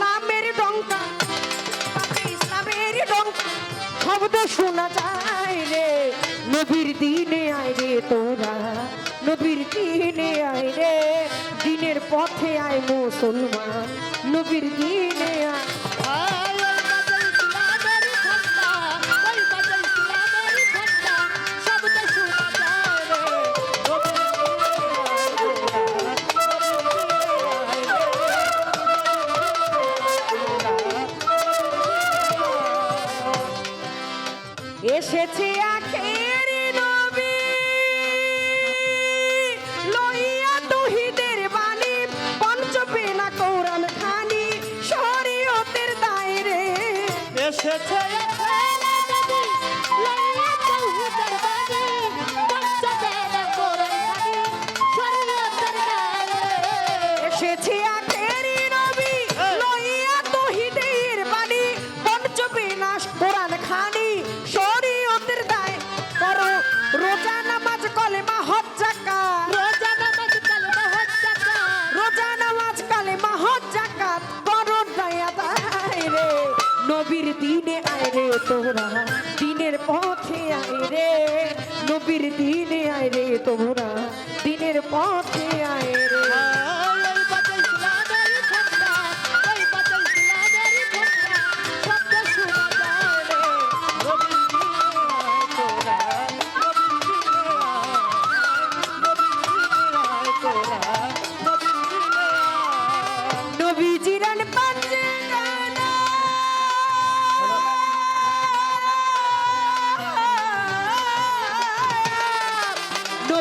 ইসলামের ডঙ্কা বাজে ইসলামের ডঙ্কা। শব্দ শোনা যায় রে, নবীর দিনে আয় রে তোরা। নবীর দিনে আয় রে, দিনের পথে আয় মুসলমান। নবীর দিনে আয় এসেছে আখের নবী। লইয়া তহিদের বাণী পঞ্চপেনা কৌরান খানি শরীয়তের দায়রে। এসেছে নবীর দিনে আয় রে তোরা, দিনের পথে আয় রে। নবীর দিনে আয় রে তোরা, দিনের পথে আয় রে।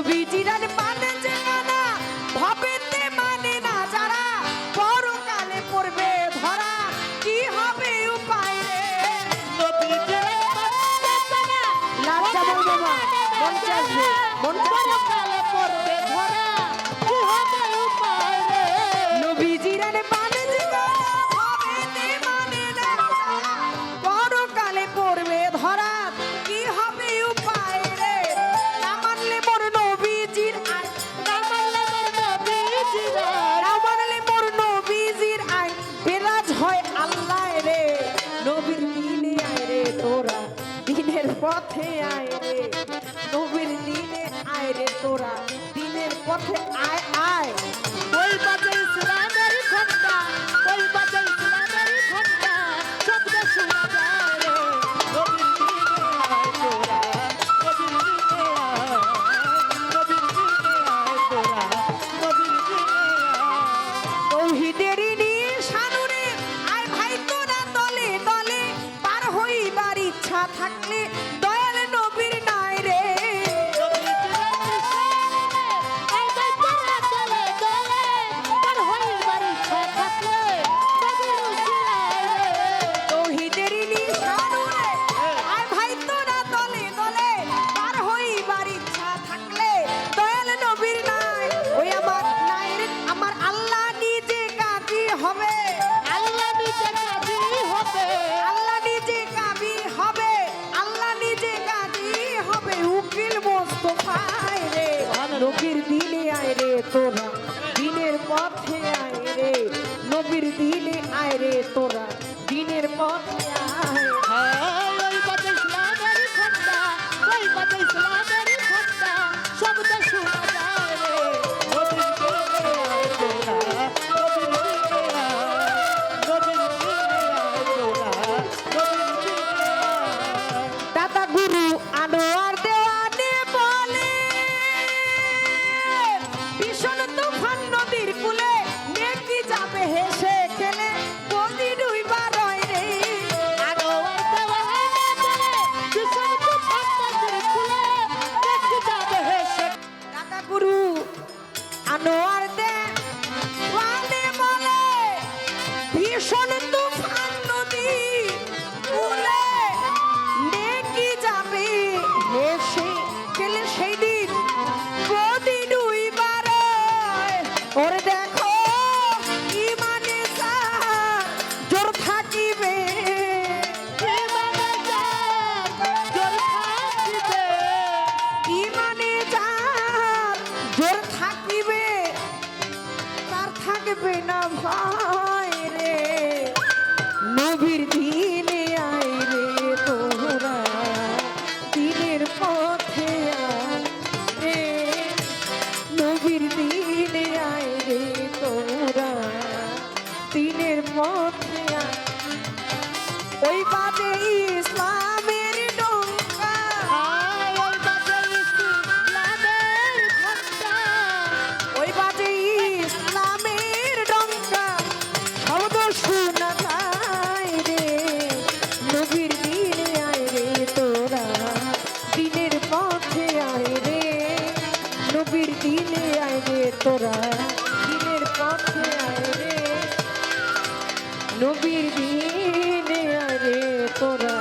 নবী মানে গানা ভবেতে মানে না যারা পরকালে পড়বে ধরা কি হবে উপায় রে? মন চাইবে মন নবীজিরান পথে আয় রে। নবীর দিনে আয় রে তোরা। দিনের পথে আয় তোরা দিনের পথে আয় রে নবীর দিনে আয় রে তোরা দিনের পথে আয়। ওই বাজে ইসলামের ওরে দেখো জোর থাকিবে। ইমানে জোর থাকিবে তার থাকবে না ভয় রে। পথে নবীর দিনে আরে তোরা